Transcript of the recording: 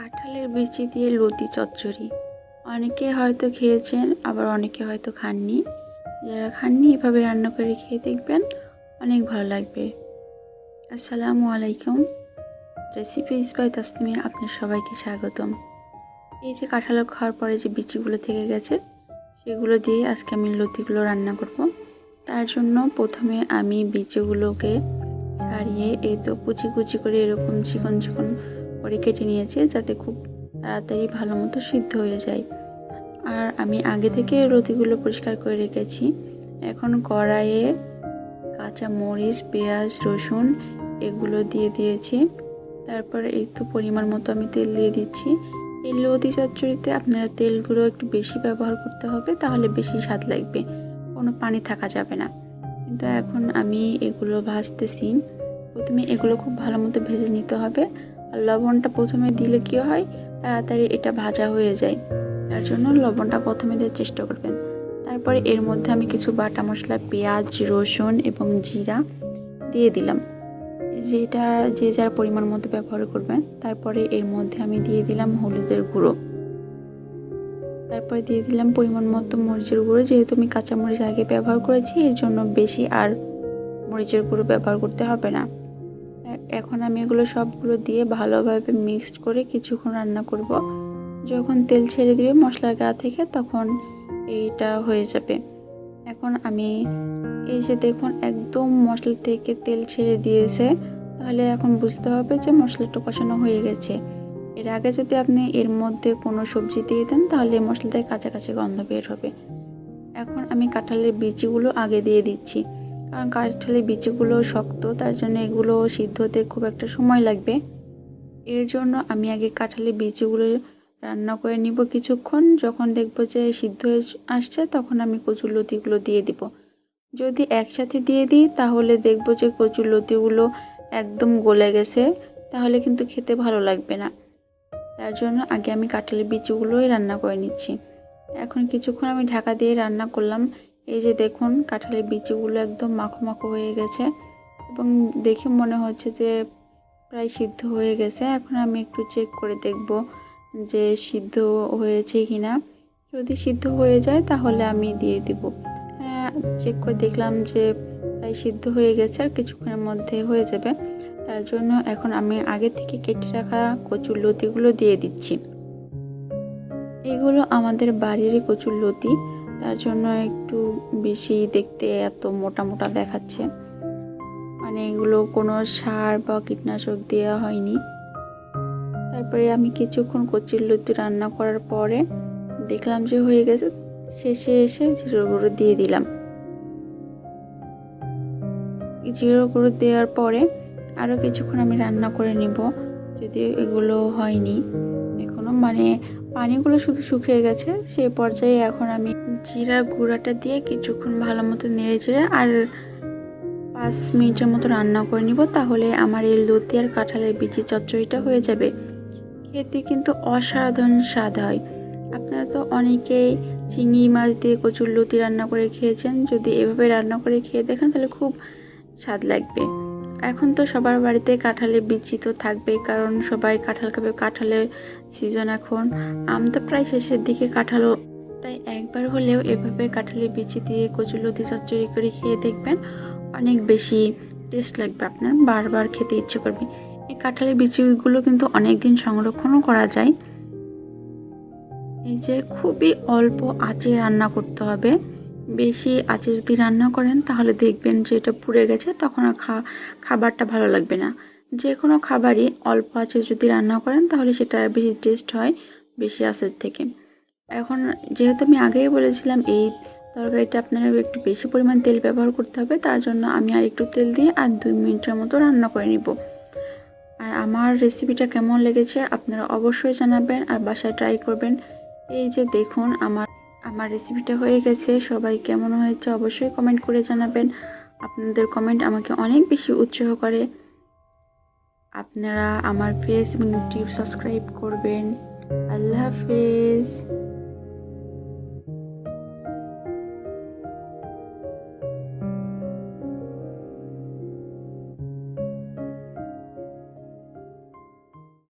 কাঁঠালের বিচি দিয়ে লতি চচ্চড়ি। অনেকে হয়তো খেয়েছেন, আবার অনেকে হয়তো খাননি। যারা খাননি, এভাবে রান্না করে খেয়ে দেখবেন অনেক ভালো লাগবে। আসসালামু আলাইকুম। রেসিপিস বাই তাসমিয়া আপনার সবাইকে স্বাগতম। এই যে কাঁঠাল খাওয়ার পরে যে বিচিগুলো থেকে গেছে, সেগুলো দিয়ে আজকে আমি লতিগুলো রান্না করব। তার জন্য প্রথমে আমি বিচিগুলোকে ছাড়িয়ে এই তো কুচি কুচি করে এরকম চিকন চিকন করে কেটে নিয়েছি যাতে খুব তাড়াতাড়ি ভালো মতো সিদ্ধ হয়ে যায়। আর আমি আগে থেকে লতিগুলো পরিষ্কার করে রেখেছি। এখন কড়াইয়ে কাঁচা মরিচ, পেঁয়াজ, রসুন এগুলো দিয়ে দিয়েছি। তারপর তো পরিমাণ মতো আমি তেল দিয়ে দিচ্ছি। এই লতি চচ্চড়িতে আপনারা তেলগুলো একটু বেশি ব্যবহার করতে হবে, তাহলে বেশি স্বাদ লাগবে। কোনো পানি থাকা যাবে না। কিন্তু এখন আমি এগুলো ভাজতেছি। প্রথমে এগুলো খুব ভালো মতো ভেজে নিতে হবে। আর লবণটা প্রথমে দিলে কী হয়? তাড়াতাড়ি এটা ভাজা হয়ে যায়। তার জন্য লবণটা প্রথমে দেওয়ার চেষ্টা করবেন। তারপরে এর মধ্যে আমি কিছু বাটা মশলা, পেঁয়াজ, রসুন এবং জিরা দিয়ে দিলাম। যেটা যে যার পরিমাণ মতো ব্যবহার করবেন। তারপরে এর মধ্যে আমি দিয়ে দিলাম হলুদের গুঁড়ো। তারপরে দিয়ে দিলাম পরিমাণ মতো মরিচের গুঁড়ো। যেহেতু আমি কাঁচা মরিচ আগে ব্যবহার করেছি, এর জন্য বেশি আর মরিচের গুঁড়ো ব্যবহার করতে হবে না। এখন আমি এগুলো সবগুলো দিয়ে ভালোভাবে মিক্সড করে কিছুক্ষণ রান্না করব। যখন তেল ছেড়ে দিবে মশলার গা থেকে তখন এইটা হয়ে যাবে। এখন আমি এই যে দেখুন একদম মশলা থেকে তেল ছেড়ে দিয়েছে, তাহলে এখন বুঝতে হবে যে মশলাটা কষানো হয়ে গেছে। এর আগে যদি আপনি এর মধ্যে কোনো সবজি দিয়ে দেন, তাহলে মশলা থেকে কাঁচা কাঁচা গন্ধ বের হবে। এখন আমি কাঁঠালের বিচিগুলো আগে দিয়ে দিচ্ছি। কারণ কাঁঠালের বিচিগুলো শক্ত, তার জন্য এগুলো সিদ্ধ হতে খুব একটা সময় লাগবে। এর জন্য আমি আগে কাঁঠালের বিচিগুলো রান্না করে নিব কিছুক্ষণ। যখন দেখব যে সিদ্ধ হয়ে আসছে, তখন আমি কচুর লতিগুলো দিয়ে দিব। যদি একসাথে দিয়ে দিই, তাহলে দেখব যে কচুর লতিগুলো একদম গলে গেছে, তাহলে কিন্তু খেতে ভালো লাগবে না। তার জন্য আগে আমি কাঁঠালের বিচিগুলোই রান্না করে নিচ্ছি। এখন কিছুক্ষণ আমি ঢাকা দিয়ে রান্না করলাম। এই যে দেখুন, কাঁঠালের বিচিগুলো একদম মাখো মাখো হয়ে গেছে এবং দেখে মনে হচ্ছে যে প্রায় সিদ্ধ হয়ে গেছে। এখন আমি একটু চেক করে দেখব যে সিদ্ধ হয়েছে কি না যদি সিদ্ধ হয়ে যায় তাহলে আমি দিয়ে দিব। হ্যাঁ চেক করে দেখলাম যে প্রায় সিদ্ধ হয়ে গেছে, আর কিছুক্ষণের মধ্যে হয়ে যাবে। তার জন্য এখন আমি আগে থেকে কেটে রাখা কচুর লতিগুলো দিয়ে দিচ্ছি। এগুলো আমাদের বাড়িরই কচুর লতি। তার জন্য একটু বেশি দেখতে এত মোটা মোটা দেখাচ্ছে। মানে এগুলো কোনো সার বা কীটনাশক দেওয়া হয়নি। তারপরে আমি কিছুক্ষণ কচির লতি রান্না করার পরে দেখলাম যে হয়ে গেছে, শেষে এসে জিরো গুঁড়ো দিয়ে দিলাম। জিরো গুঁড়ো দেওয়ার পরে আরও কিছুক্ষণ আমি রান্না করে নিব যদি এগুলো হয়নি। এখনও মানে পানিগুলো শুধু শুকিয়ে গেছে সেই পর্যায়ে এখন আমি জিরার গুঁড়াটা দিয়ে কিছুক্ষণ ভালো মতো নেড়ে চেড়ে আর পাঁচ মিনিটের মতো রান্না করে নিব, তাহলে আমার এই লতি আর কাঁঠালের বিচি চচ্চড়িটা হয়ে যাবে। খেতে কিন্তু অসাধারণ স্বাদ হয়। আপনারা তো অনেকেই চিংড়ি মাছ দিয়ে কচুর লতি রান্না করে খেয়েছেন, যদি এভাবে রান্না করে খেয়ে দেখেন তাহলে খুব স্বাদ লাগবে। এখন তো সবার বাড়িতে কাঁঠালের বিচি তো থাকবেই, কারণ সবাই কাঁঠাল খাবে। কাঁঠালের সিজন এখন। আম তো প্রায় শেষের দিকে কাঁঠালও। তাই একবার হলেও এভাবে কাঁঠালের বিচি দিয়ে কচুলতি চচ্চড়ি করে খেয়ে দেখবেন অনেক বেশি টেস্ট লাগবে আপনার, বারবার খেতে ইচ্ছে করবে। এই কাঁঠালের বিচিগুলো কিন্তু অনেক দিন সংরক্ষণও করা যায়। এই যে খুবই অল্প আঁচে রান্না করতে হবে। বেশি আঁচে যদি রান্না করেন, তাহলে দেখবেন যে এটা পুড়ে গেছে, তখন খাবারটা ভালো লাগবে না। যে কোনো খাবারই অল্প আঁচে যদি রান্না করেন, তাহলে সেটা বেশি টেস্ট হয় বেশি আঁচের থেকে। এখন যেহেতু আমি আগেই বলেছিলাম, এই তরকারিটা আপনারা একটু বেশি পরিমাণ তেল ব্যবহার করতে হবে, তার জন্য আমি আর একটু তেল দিয়ে আর দুই মিনিটের মতো রান্না করে নিব। আর আমার রেসিপিটা কেমন লেগেছে, আপনারা অবশ্যই জানাবেন আর বাসায় ট্রাই করবেন। এই যে দেখুন, আমার আমার রেসিপিটা হয়ে গেছে। সবাই কেমন হয়েছে অবশ্যই কমেন্ট করে জানাবেন। আপনাদের কমেন্ট আমাকে অনেক বেশি উৎসাহ করে। আপনারা আমার ফেস এবং ইউটিউব সাবস্ক্রাইব করবেন। আল্লাহ হাফেজ।